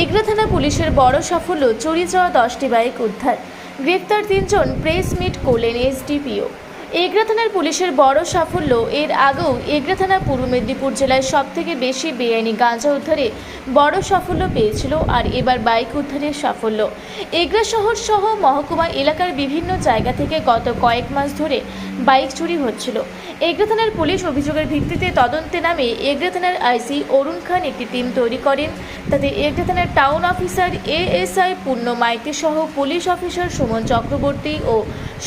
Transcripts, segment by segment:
এগরা থানা পুলিশের বড় সাফল্য চুরি যাওয়া দশটি বাইক উদ্ধার। গ্রেপ্তার তিনজন প্রেস মিট করলেন এসডিপিও। এগরা থানার পুলিশের বড় সাফল্য, এর আগেও এগরা থানা পূর্ব মেদিনীপুর জেলায় সবথেকে বেশি বেআইনি গাঁজা উদ্ধারে বড় সাফল্য পেয়েছিল আর এবার বাইক উদ্ধারের সাফল্য। এগরা শহর সহ মহকুমা এলাকার বিভিন্ন জায়গা থেকে গত কয়েক মাস ধরে বাইক চুরি হচ্ছিল। এগরা থানার পুলিশ অভিযোগের ভিত্তিতে তদন্তে নামে এগরা থানার আইসি অরুণ খান একটি টিম তৈরি করেন। তাতে এগরা থানার town officer ASI Purna Maiti সহ পুলিশ অফিসার সুমন চক্রবর্তী ও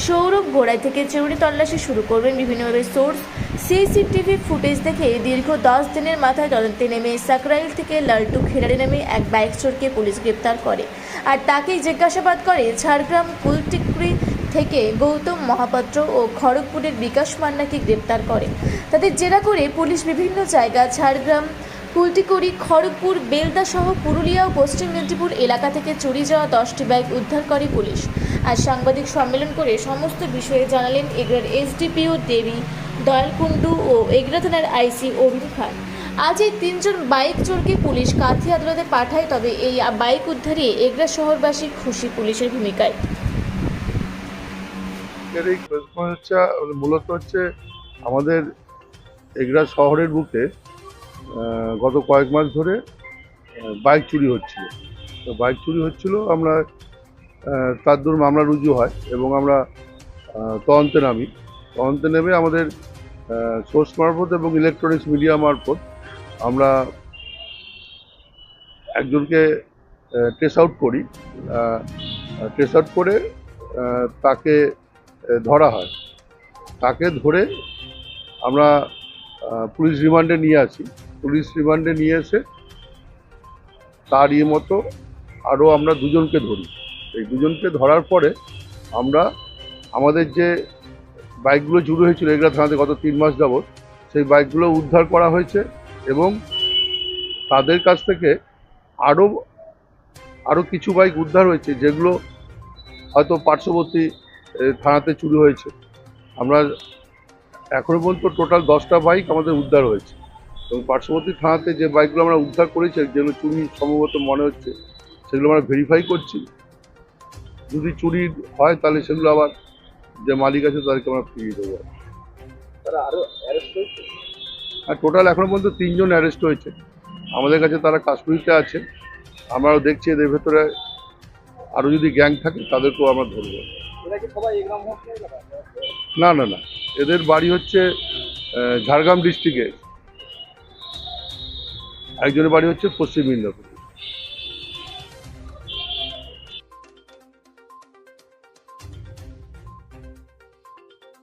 সৌরভ গোড়াই থেকে চুরি তল্লাশি শুরু করবেন বিভিন্নভাবে সোর্স সিসিটিভি ফুটেজ দেখে দীর্ঘ দশ দিনের মাথায় তদন্তে নেমে সাকরাইল থেকে লালটু খেরারি নামে এক বাইক চোরকে পুলিশ গ্রেপ্তার করে। আর তাকেই জিজ্ঞাসাবাদ করে ঝাড়গ্রাম কুলটিক্রি থেকে গৌতম মহাপাত্র ও খড়গপুরের বিকাশ মান্নাকে গ্রেপ্তার করে। তাদের জেরা করে পুলিশ বিভিন্ন জায়গা ঝাড়গ্রাম কুলটিকুড়ি, খড়গপুর, বেলদা সহ পুরুলিয়া ও পশ্চিম মেদিনীপুর এলাকা থেকে চুরি যাওয়া দশটি বাইক উদ্ধার করে পুলিশ। আর সাংবাদিক সম্মেলন করে সমস্ত বিষয়ে জানালেন এগরার এসডিপিও দেবী দয়াল কুণ্ডু ও এগরা থানার আইসি অরুণ খান। আজ এই তিনজন বাইক চোরকে পুলিশ কাঁথি আদালতে পাঠায়, তবে এই বাইক উদ্ধারে এগরা শহরবাসী খুশি পুলিশের ভূমিকায়। মূলত হচ্ছে আমাদের এগরা শহরের বুকে গত কয়েক মাস ধরে বাইক চুরি হচ্ছিল। তো বাইক চুরি হচ্ছিল, আমরা তার দূর মামলা রুজু হয় এবং আমরা তদন্তে নামি। তদন্তে নেমে আমাদের সোর্স মারফত এবং ইলেকট্রনিক্স মিডিয়া মারফত আমরা একজনকে ট্রেস আউট করি। ট্রেস আউট করে তাকে ধরা হয়। তাকে ধরে আমরা পুলিশ রিমান্ডে নিয়ে আসি। পুলিশ রিমান্ডে নিয়ে এসে তার ইয়ে মতো আরও আমরা দুজনকে ধরি। এই দুজনকে ধরার পরে আমরা আমাদের যে বাইকগুলো চুরি হয়েছিল এগুলো থানাতে গত তিন মাস যাবৎ, সেই বাইকগুলো উদ্ধার করা হয়েছে এবং তাদের কাছ থেকে আরও আরও কিছু বাইক উদ্ধার হয়েছে যেগুলো হয়তো পার্শ্ববর্তী থানাতে চুরি হয়েছে। আমরা এখনও পর্যন্ত টোটাল দশটা বাইক আমাদের উদ্ধার হয়েছে। এবং পার্শ্ববর্তী থানাতে যে বাইকগুলো আমরা উদ্ধার করেছি যেগুলো চুরি সম্ভবত মনে হচ্ছে সেগুলো আমরা ভেরিফাই করছি। যদি চুরি হয় তাহলে সেগুলো আবার যে মালিক আছে তাদেরকে আমরা ফিরিয়ে দেবো। আর টোটাল এখনও পর্যন্ত তিনজন অ্যারেস্ট হয়েছে। আমাদের কাছে তারা কাশ্মীরিতে আছে। আমরাও দেখছি এদের ভেতরে আরও যদি গ্যাং থাকে তাদেরকেও আমরা ধরবো? না না না। এদের বাড়ি হচ্ছে ঝাড়গ্রাম ডিস্ট্রিক্টে একজনের বাড়ি হচ্ছে পশ্চিম মেদিনীপুর।